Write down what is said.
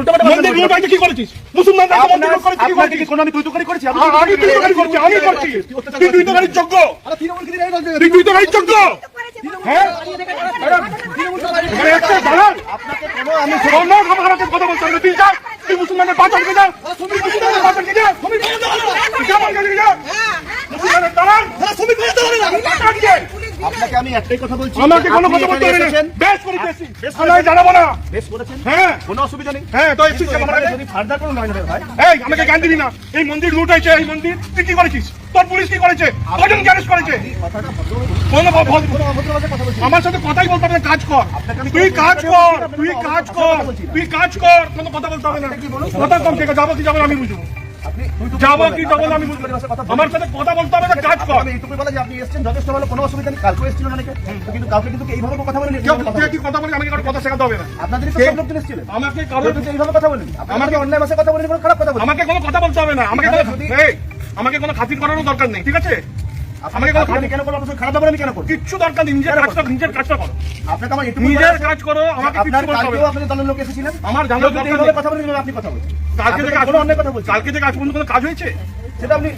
উল্টো পাল্টা মন্দির হয়েছে কি করেছিস? মুসলমানরা তো মন্দির করেছে কি কি করেছিস? কোনো আমি তুই করেছি? আ- আমি তুই তো করছি আমি করছি। তুই তুই তো গাড়ির যোগ্য। আরে তৃণমূল কি দিন তুই তুই তো গাড়ির যোগ্য। হ্যাঁ? একটা দাঁড়ান। আপনাকে কোনো আমি কোনো আমাকে কথা বলতে হবে। তুই যা। তুই মুসলমানের পা চাটকে যা তুই মুসলমানের পা চাটকে যা গাড়ি মুসলমানের চাটকে। আপনাকে আমি একটাই কথা বলছি। আমাকে কোনো কথা বলতে হবে না। বেশ করেছি বেশ থানায় জানাব না বেশ করেছেন হ্যাঁ। কোনো অসুবিধা নেই। হ্যাঁ তো কেন আমার? যদি ফার্দার কোনো না ভাই এই আমাকে জ্ঞান দিবি না। এই মন্দির লুট হয়েছে এই মন্দির। তুই কি করেছিস? তোর পুলিশ কি করেছে? কজন গ্যারেজ করেছে? আমার সাথে কথাই বলতে হবে না কাজ কর। তুই কাজ কর তুই কাজ কর তুই কাজ কর। কোনো কথা বলতে হবে না। কথা কম থেকে যাব কি যাব আমি বুঝব। যাব কি যাব আমি আমার সাথে কথা বলতে হবে কাজ কর। আমি বলা যে আপনি এসেছেন যথেষ্ট ভালো কোনো অসুবিধা নেই। কালকে এসেছিল অনেকে কিন্তু কিন্তু এইভাবে কথা বলেন কেউ কি কথা বলি? আমাকে কারও কথা শেখাতে হবে না। আপনাদের তো সব লোকজন এসেছিলেন আমাকে কারও এইভাবে কথা বলেন আমাকে অন্যায় ভাষায় কথা বলেন কোনো খারাপ কথা বলেন আমাকে কোনো কথা বলতে হবে না। আমাকে আমাকে কোনো খাতির করারও দরকার নেই ঠিক আছে? আমাকে কোনো কেন করব? আপনার খারাপ আমি কেন কিচ্ছু দরকার নেই নিজের কাজটা নিজের কাজটা করো। আপনাকে আমার নিজের কাজ করো আমাকে আপনার কিচ্ছু বলতে হবে কালকেও দলের লোক এসেছিলেন। আমার জানার দরকার কথা বলেন আপনি কথা বলুন কালকে থেকে কোনো অন্যায় কথা বলছেন কালকে থেকে আজ পর্যন্ত কোনো কাজ হয়েছে? সেটা আপনি